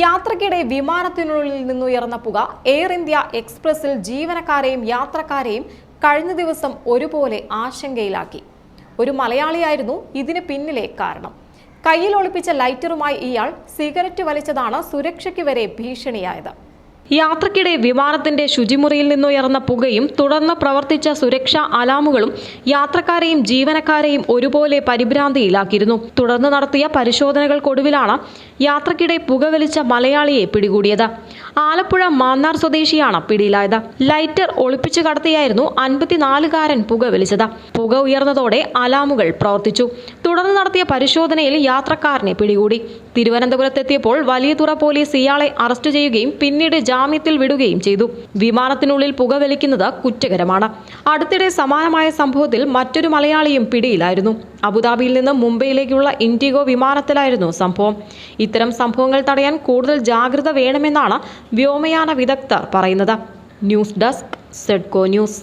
യാത്രക്കിടെ വിമാനത്തിനുള്ളിൽ നിന്നുയർന്ന പുക air India എക്സ്പ്രസിൽ ജീവനക്കാരെയും യാത്രക്കാരെയും കഴിഞ്ഞ ദിവസം ഒരുപോലെ ആശങ്കയിലാക്കി. ഒരു മലയാളിയായിരുന്നു ഇതിന് പിന്നിലെ കാരണം. കയ്യിൽ ഒളിപ്പിച്ച ലൈറ്ററുമായി ഇയാൾ സിഗരറ്റ് വലിച്ചതാണ് സുരക്ഷയ്ക്ക് വരെ ഭീഷണിയായത്. യാത്രക്കിടെ വിമാനത്തിന്റെ ശുചിമുറിയിൽ നിന്നുയർന്ന പുകയും തുടർന്ന് പ്രവർത്തിച്ച സുരക്ഷാ അലാമുകളും യാത്രക്കാരെയും ജീവനക്കാരെയും ഒരുപോലെ പരിഭ്രാന്തിയിലാക്കിയിരുന്നു. തുടർന്ന് നടത്തിയ പരിശോധനകൾക്കൊടുവിലാണ് യാത്രക്കിടെ പുകവലിച്ച മലയാളിയെ പിടികൂടിയത്. ആലപ്പുഴ മാന്നാർ സ്വദേശിയാണ് പിടിയിലായത്. ലൈറ്റർ ഒളിപ്പിച്ചു കടത്തിയായിരുന്നു അൻപത്തിനാലുകാരൻ പുകവലിച്ചത് പുക ഉയർന്നതോടെ അലാമുകൾ പ്രവർത്തിച്ചു. തുടർന്ന് നടത്തിയ പരിശോധനയിൽ യാത്രക്കാരനെ പിടികൂടി. തിരുവനന്തപുരത്തെത്തിയപ്പോൾ വലിയതുറ പോലീസ് ഇയാളെ അറസ്റ്റ് ചെയ്യുകയും പിന്നീട് ജാമ്യത്തിൽ വിടുകയും ചെയ്തു. വിമാനത്തിനുള്ളിൽ പുകവലിക്കുന്നത് കുറ്റകരമാണ്. അടുത്തിടെ സമാനമായ സംഭവത്തിൽ മറ്റൊരു മലയാളിയും പിടിയിലായിരുന്നു. അബുദാബിയിൽ നിന്ന് മുംബൈയിലേക്കുള്ള ഇൻഡിഗോ വിമാനത്തിലായിരുന്നു സംഭവം. ഇത്തരം സംഭവങ്ങൾ തടയാൻ കൂടുതൽ ജാഗ്രത വേണമെന്നാണ് വ്യോമയാന വിദഗ്ധർ പറയുന്നത്. ന്യൂസ് ഡെസ്ക് സെഡ്കോ ന്യൂസ്.